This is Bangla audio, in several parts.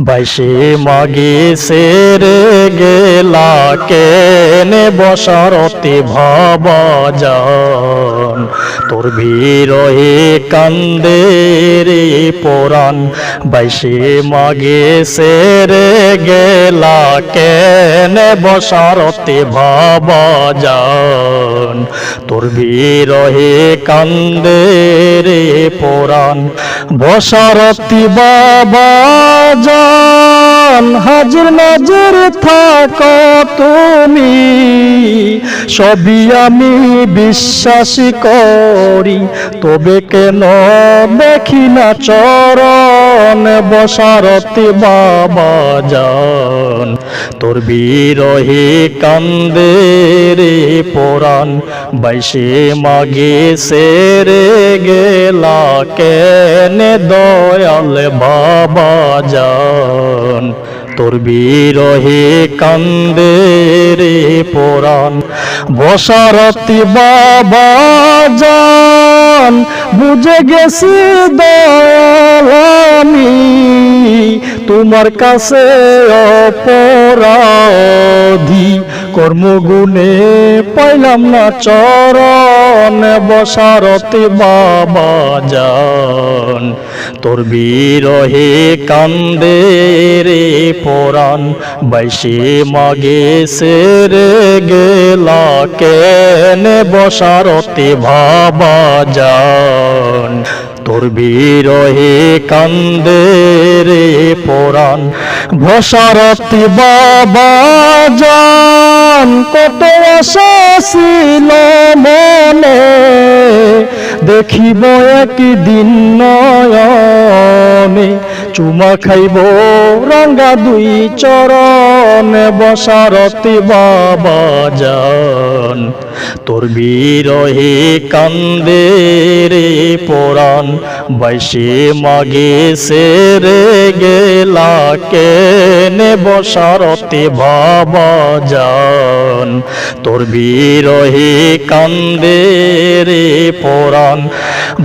বাইশে মাগে সেরে গেলা কেনে বসারতে ভাবা যান তোর ভিড় কান্দে রে পরাণ বাইশি মাগে সেরে গেলা কেনে বসারতে ভাবা যান তোর বিরহে কান্দে রে পুরাণ, বসারতি বাবা জান হাজির নাজির থাকো তুমি। সবই আমি বিশ্বাসী করি, তবে কেন দেখি না চরণ বসারতি বাবা জান। তোর বিরহে কান্দে রে পরাণ, বাইশে মাগে সেরে গেলা কেনে দয়াল বাবা জান। তোর বিরহে কান্দে রে পরাণ। বসারতি বাবা জান বুঝে গেছি দয়ালামি তোমার কাছে অপরাধী। কর্মগুণে পাইলাম না চরণ, বসারতে বাবা যান। তোর বিরহে কান্দে রে পরাণ, বাইশে মাগে সেরে গেলা কেনে বসারতে ভাবা যান। তোর বিরহে কান্দে রে পরাণ। ভসারতি বাবা জান, কত আশা ছিল মনে। দেখিব একদিন নয়নে চুমা খাইব, রঙ্গা দুই চরণ, বসারতি বাবা জান। তোর বিরহে কান্দে রে পরাণ, বাইশে মাগে সেরে গেলা কেনে বসারতে বাবা জান। তোর বিরহে কান্দে রে পরাণ,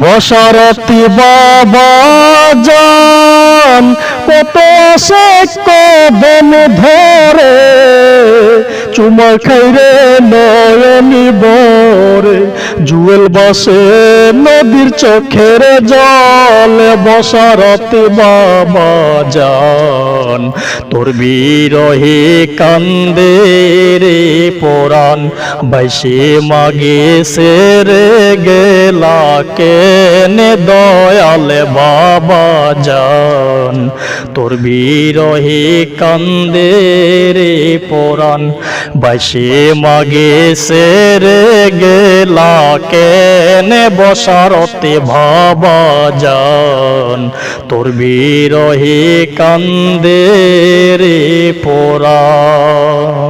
বসারতি বাবা জান কত সে কদম ধরে। চুমা খাইরে নয়নি বরে, জুয়েল বসে নদীর চোখের জল, বসারতে বাবা যান তোর বিরহে কান্দে রে পরাণ বাইশে মাগে সেরে গেলা কেনে দয়াল বাবা যান তোর বিরহে কান্দে রে পরাণ। বাইশে মাগে সেরে গেলা কেনে বসারতে ভাবা যান তোর বিরহে কান্দে রে পরা